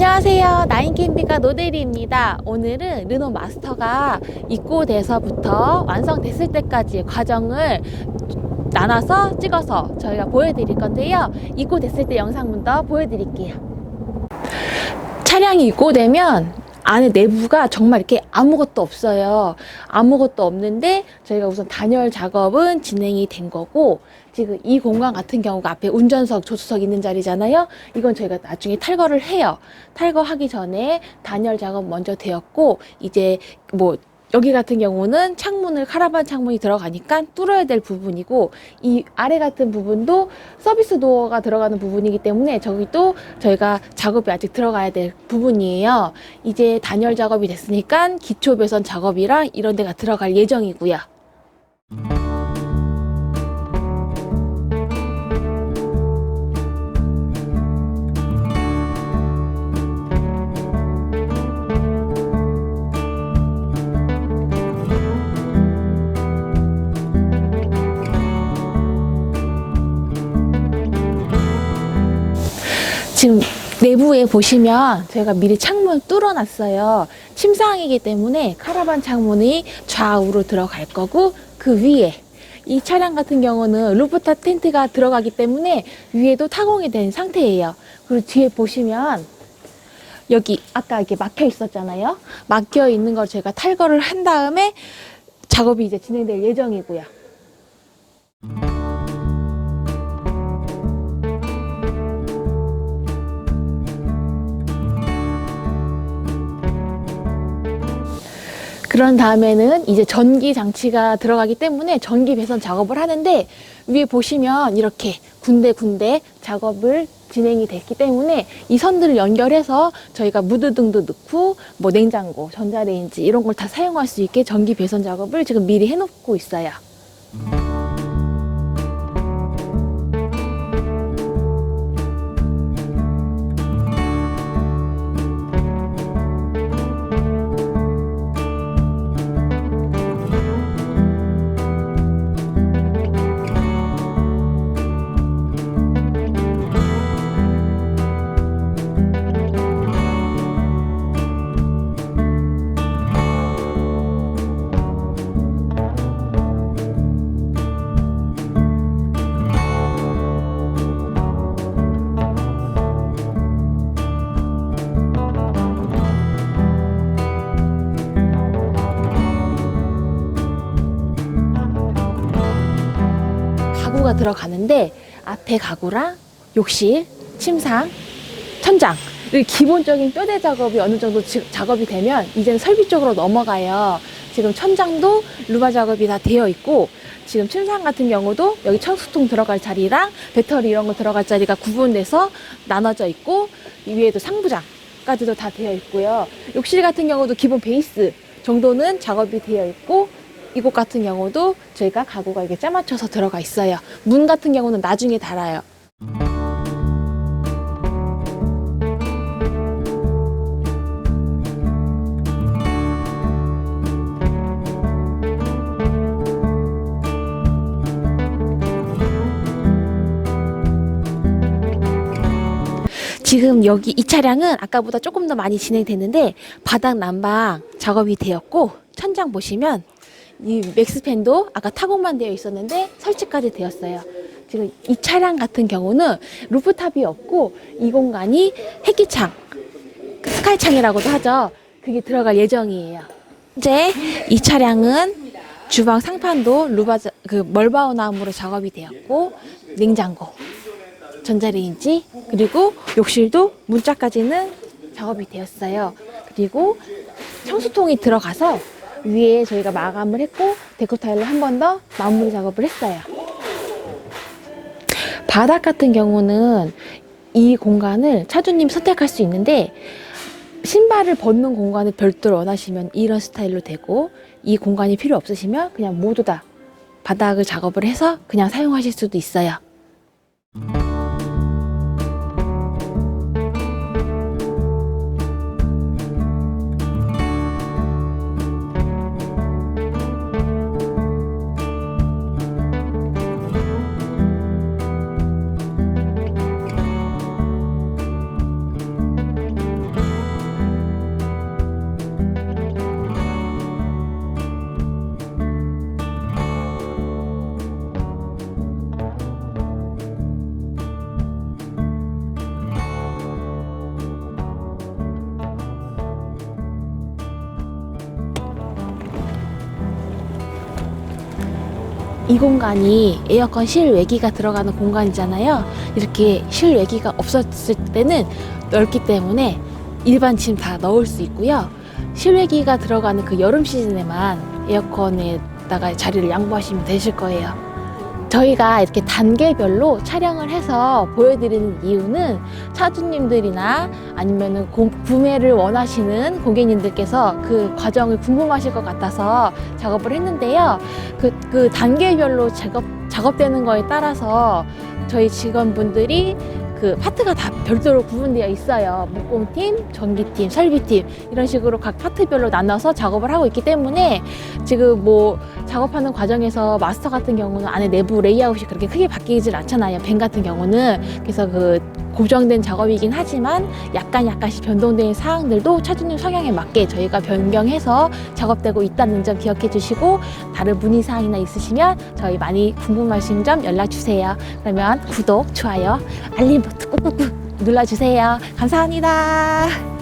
안녕하세요. 나인캠핑카 노대리입니다. 오늘은 르노 마스터가 입고돼서부터 완성됐을 때까지의 과정을 나눠서 찍어서 저희가 보여드릴 건데요. 입고됐을 때 영상 먼저 보여드릴게요. 차량이 입고되면 안에 내부가 정말 이렇게 아무것도 없어요. 아무것도 없는데 저희가 우선 단열 작업은 진행이 된 거고 지금 이 공간 같은 경우가 앞에 운전석, 조수석 있는 자리잖아요. 이건 저희가 나중에 탈거를 해요. 탈거하기 전에 단열 작업 먼저 되었고 이제 뭐 여기 같은 경우는 창문을 카라반 창문이 들어가니까 뚫어야 될 부분이고 이 아래 같은 부분도 서비스 도어가 들어가는 부분이기 때문에 저기 또 저희가 작업이 아직 들어가야 될 부분이에요. 이제 단열 작업이 됐으니까 기초 배선 작업이랑 이런 데가 들어갈 예정이고요. 지금 내부에 보시면 저희가 미리 창문 뚫어놨어요. 침상이기 때문에 카라반 창문이 좌우로 들어갈 거고 그 위에 이 차량 같은 경우는 루프탑 텐트가 들어가기 때문에 위에도 타공이 된 상태예요. 그리고 뒤에 보시면 여기 아까 이렇게 막혀 있었잖아요. 막혀 있는 걸 제가 탈거를 한 다음에 작업이 이제 진행될 예정이고요. 그런 다음에는 이제 전기 장치가 들어가기 때문에 전기 배선 작업을 하는데 위에 보시면 이렇게 군데군데 작업을 진행이 됐기 때문에 이 선들을 연결해서 저희가 무드등도 넣고 뭐 냉장고, 전자레인지 이런 걸 다 사용할 수 있게 전기 배선 작업을 지금 미리 해놓고 있어요. 가구가 들어가는데 앞에 가구랑 욕실, 침상, 천장 이 기본적인 뼈대 작업이 어느 정도 지- 작업이 되면 이제는 설비 쪽으로 넘어가요. 지금 천장도 루바 작업이 다 되어 있고 지금 침상 같은 경우도 여기 청수통 들어갈 자리랑 배터리 이런 거 들어갈 자리가 구분돼서 나눠져 있고 이 위에도 상부장까지도 다 되어 있고요. 욕실 같은 경우도 기본 베이스 정도는 작업이 되어 있고 이곳 같은 경우도 저희가 가구가 이게 짜맞춰서 들어가 있어요. 문 같은 경우는 나중에 달아요. 지금 여기 이 차량은 아까보다 조금 더 많이 진행됐는데 바닥 난방 작업이 되었고 천장 보시면 이 맥스팬도 아까 타공만 되어 있었는데 설치까지 되었어요. 지금 이 차량 같은 경우는 루프탑이 없고 이 공간이 햇기창, 스카이창이라고도 하죠. 그게 들어갈 예정이에요. 현재 이 차량은 주방 상판도 루바 그 멀바오 나무로 작업이 되었고 냉장고, 전자레인지 그리고 욕실도 문짝까지는 작업이 되었어요. 그리고 청수통이 들어가서 위에 저희가 마감을 했고 데코 타일로 한 번 더 마무리 작업을 했어요. 바닥 같은 경우는 이 공간을 차주님 선택할 수 있는데 신발을 벗는 공간을 별도로 원하시면 이런 스타일로 되고 이 공간이 필요 없으시면 그냥 모두 다 바닥을 작업을 해서 그냥 사용하실 수도 있어요. 이 공간이 에어컨 실외기가 들어가는 공간이잖아요. 이렇게 실외기가 없었을 때는 넓기 때문에 일반 짐 다 넣을 수 있고요. 실외기가 들어가는 그 여름 시즌에만 에어컨에다가 자리를 양보하시면 되실 거예요. 저희가 이렇게 단계별로 촬영을 해서 보여드리는 이유는 차주님들이나 아니면은 고- 구매를 원하시는 고객님들께서 그 과정을 궁금하실 것 같아서 작업을 했는데요. 그, 그 단계별로 작업, 작업되는 거에 따라서 저희 직원분들이 그 파트가 다 별도로 구분되어 있어요.木工팀, 전기팀, 설비팀 이런 식으로 각 파트별로 나눠서 작업을 하고 있기 때문에 지금 뭐 작업하는 과정에서 마스터 같은 경우는 안에 내부 레이아웃이 그렇게 크게 바뀌질 않잖아요. 벤 같은 경우는 그래서 그 고정된 작업이긴 하지만 약간 약간씩 변동되는 사항들도 차주님 성향에 맞게 저희가 변경해서 작업되고 있다는 점 기억해 주시고 다른 문의 사항이나 있으시면 저희 많이 궁금하신 점 연락 주세요. 그러면 구독, 좋아요, 알림 버튼 꾹꾹꾹 눌러 주세요. 감사합니다.